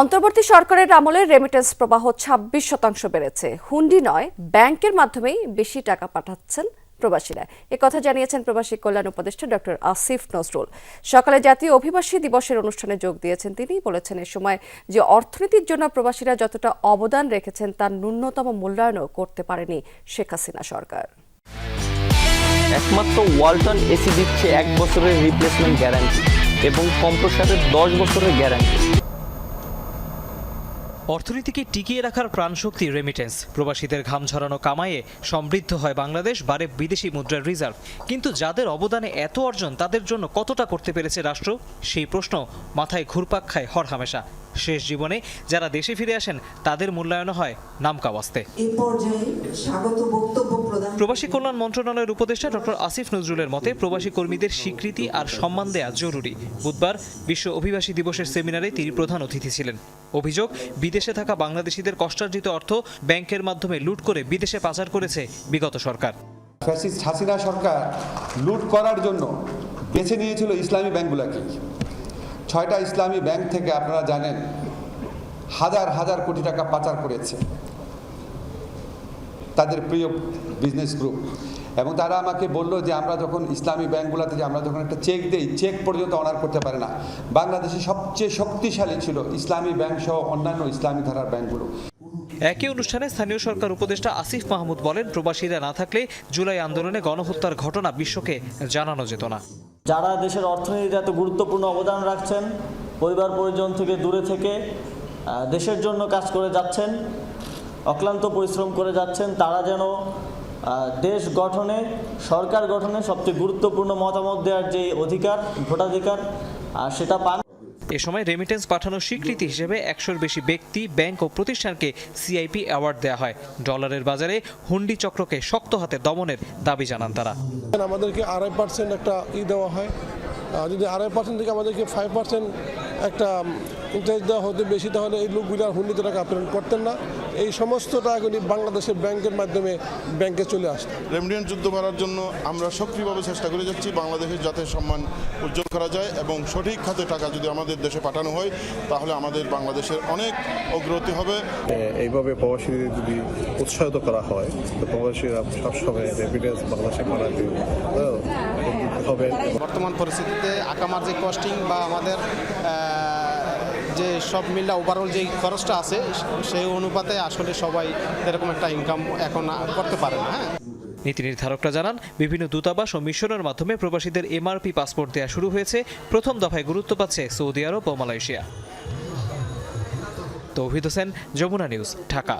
অন্তর্বর্তী সরকারের আমলে রেমিটেন্স প্রবাহ ছাব্বিশ শতাংশ বেড়েছে। হুন্ডি নয়, ব্যাংকের মাধ্যমেই বেশি টাকা পাঠাচ্ছেন প্রবাসীরা। কথা জানিয়েছেন প্রবাসী কল্যাণ উপদেষ্টা ডক্টর আসিফ নজরুল। সকালে জাতীয় অভিবাসী দিবসের অনুষ্ঠানে যোগ দিয়েছেন তিনি। বলেছেন এ সময় যে অর্থনীতির জন্য প্রবাসীরা যতটা অবদান রেখেছেন তার ন্যূনতম মূল্যায়নও করতে পারেনি শেখ হাসিনা সরকার। একমাত্র ওয়ালটন এসি দিচ্ছে এক বছরের রিপ্লেসমেন্ট গ্যারান্টি এবং কম্প্রসারের দশ বছরের গ্যারান্টি অর্থনীতিকে টিকিয়ে রাখার প্রাণশক্তি রেমিটেন্স প্রবাসীদের ঘাম ঝরানো কামায়ে সমৃদ্ধ হয় বাংলাদেশ বারে বিদেশি মুদ্রার রিজার্ভ কিন্তু যাদের অবদানে এত অর্জন, তাদের জন্য কতটা করতে পেরেছে রাষ্ট্র? সেই প্রশ্ন মাথায় ঘুরপাক খায় হরহামেশা। শেষ জীবনে যারা দেশে ফিরে আসেন তাদের মূল্যায়ন হয় নামকাওয়াস্তে এ পর্যায়ে স্বাগত বক্তব্য প্রদান প্রবাসী কল্যাণ মন্ত্রণালয়ের উপদেষ্টা ডক্টর আসিফ নজরুলের মতে প্রবাসী কর্মীদের স্বীকৃতি আর সম্মান দেয়া জরুরি। বুধবার বিশ্ব অভিবাসী দিবসের সেমিনারে তিনি প্রধান অতিথি ছিলেন। অভিযোগ বিদেশে থাকা বাংলাদেশিদের কষ্টার্জিত অর্থ ব্যাংকের মাধ্যমে লুট করে বিদেশে পাচার করেছে বিগত সরকার। ফ্যাসিস্ট হাসিনা সরকার লুট করার জন্য বেছে নিয়েছিল ইসলামী ব্যাংকগুলোকে। ছয়টা ইসলামী ব্যাংক থেকে আপনারা জানেন, হাজার হাজার কোটি টাকা পাচার করেছে তাদের প্রিয় বিজনেস গ্রুপ এবং তারা আমাকে বলল যে, আমরা যখন ইসলামী ব্যাংকগুলোতে যে আমরা যখন একটা চেক দেই চেক পর্যন্ত অনার করতে পারে না। বাংলাদেশে সবচেয়ে শক্তিশালী ছিল ইসলামী ব্যাংক সহ অন্যান্য ইসলামী ধারার ব্যাংকগুলো। একই অনুষ্ঠানে স্থানীয় সরকার উপদেষ্টা আসিফ মাহমুদ বলেন, প্রবাসীরা না থাকলে জুলাই আন্দোলনে গণহত্যার ঘটনা বিশ্বকে জানানো যেত না। যারা দেশের অর্থনীতিতে এত গুরুত্বপূর্ণ অবদান রাখছেন, পরিবার পরিজন থেকে দূরে থেকে দেশের জন্য কাজ করে যাচ্ছেন, অক্লান্ত পরিশ্রম করে যাচ্ছেন, তারা যেন দেশ গঠনে, সরকার গঠনে সবচেয়ে গুরুত্বপূর্ণ মতামত দেওয়ার যে অধিকার, ভোটাধিকার সেটা পান। এ সময় রেমিটেন্স পাঠানোর স্বীকৃতি হিসেবে একশোর বেশি ব্যক্তি, ব্যাংক ও প্রতিষ্ঠানকে সিআইপি অ্যাওয়ার্ড দেওয়া হয়। ডলারের বাজারে হুন্ডি চক্রকে শক্ত হাতে দমনের দাবি জানান তারা। আমাদেরকে আড়াই পার্সেন্ট একটা ই দেওয়া হয়। যদি আড়াই পার্সেন্ট থেকে আমাদেরকে ফাইভ পার্সেন্ট একটা ইন্টারেস্ট দেওয়া হতো বেশি তাহলে এই লোকগুলো আর হুন্ডিতে টাকা প্রেরণ করতেন না। এই সমস্ত টাকাগুলি বাংলাদেশের ব্যাংকের মাধ্যমে ব্যাংকে চলে আসতো। রেমিডিয়ান যুদ্ধ করার জন্য আমরা সক্রিয়ভাবে চেষ্টা করে যাচ্ছি বাংলাদেশের যাতে সম্মান উজ্জ্বল করা যায় এবং সঠিক খাতে টাকা যদি আমাদের দেশে পাঠানো হয় তাহলে আমাদের বাংলাদেশের অনেক অগ্রগতি হবে। এইভাবে প্রবাসীদের যদি উৎসাহিত করা হয় তো প্রবাসীরা সবসময় রেমিডেন্স বাংলাদেশে পাঠাতে হবে। বর্তমান পরিস্থিতিতে আকামার যে কস্টিং বা আমাদের যে সব মিল্লা ওভারঅল যে খরচটা আছে সেই অনুপাতে আসলে সবাই এরকম একটা ইনকাম এখন করতে পারে না হ্যাঁ। নীতি নির্ধারকরা জানান বিভিন্ন দূতাবাস ও মিশনের মাধ্যমে প্রবাসীদের এমআরপি পাসপোর্ট দেওয়া শুরু হয়েছে। প্রথম দফায় গুরুত্ব পাচ্ছে সৌদি আরব ও মালয়েশিয়া। তৌহিদ হোসেন যমুনা নিউজ ঢাকা।